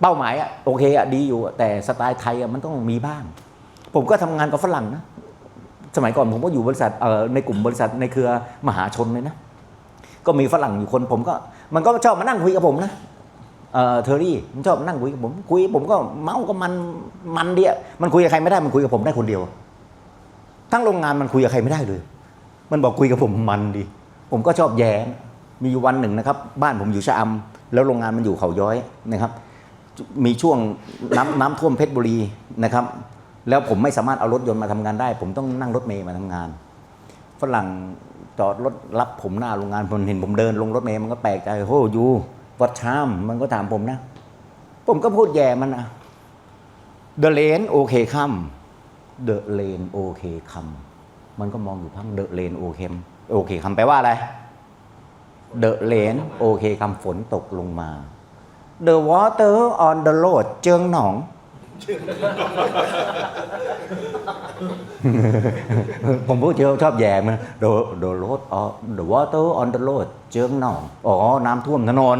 เป้าหมายอะโอเคอะดีอยู่แต่สไตล์ไทยอะมันต้องมีบ้าง ผมก็ทำงานกับฝรั่งนะสมัยก่อนผมก็อยู่บริษัทในกลุ่มบริษัทในเครือมหาชนเลยนะก็มีฝรั่งอยู่คนผมก็มันก็ชอบมานั่งคุยกับผมนะเออเทอรี่มันชอบนั่งคุยกับผมคุยผมก็เมาก็มันมันเดียมันคุยกับใครไม่ได้มันคุยกับผมได้คนเดียว ทั้งโรงงานมันคุยกับใครไม่ได้เลย มันบอกคุยกับผมมันดี ผมก็ชอบแย้มีวันหนึ่งนะครับ บ้านผมอยู่ชะอำแล้วโรงงานมันอยู่เขาย้อยนะครับ มีช่วงน้ำน้ำท่วมเพชรบุรีนะครับ แล้วผมไม่สามารถเอารถยนต์มาทำงานได้ ผมต้องนั่งรถเมย์มาทำงานฝรั่งจอดรถรับผมหน้าโรงงานผมเห็นผมเดินลงรถเมย์มันก็แปลกใจโอ้ยูวัดชามมันก็ถามผมนะ ผมก็พูดแย่มันนะ The lane โอเคคัม The lane โอเคคัมมันก็มองอยู่พัง The lane โอเคโอเคคัมแปลว่าอะไร The lane โอเคคัมฝนตกลงมา The water on the road เจิงหนอง ผมพูดเยอะชอบแย่มัน The the road on the water on the road เจิงหนอง อ๋อ น้ำท่วมถนน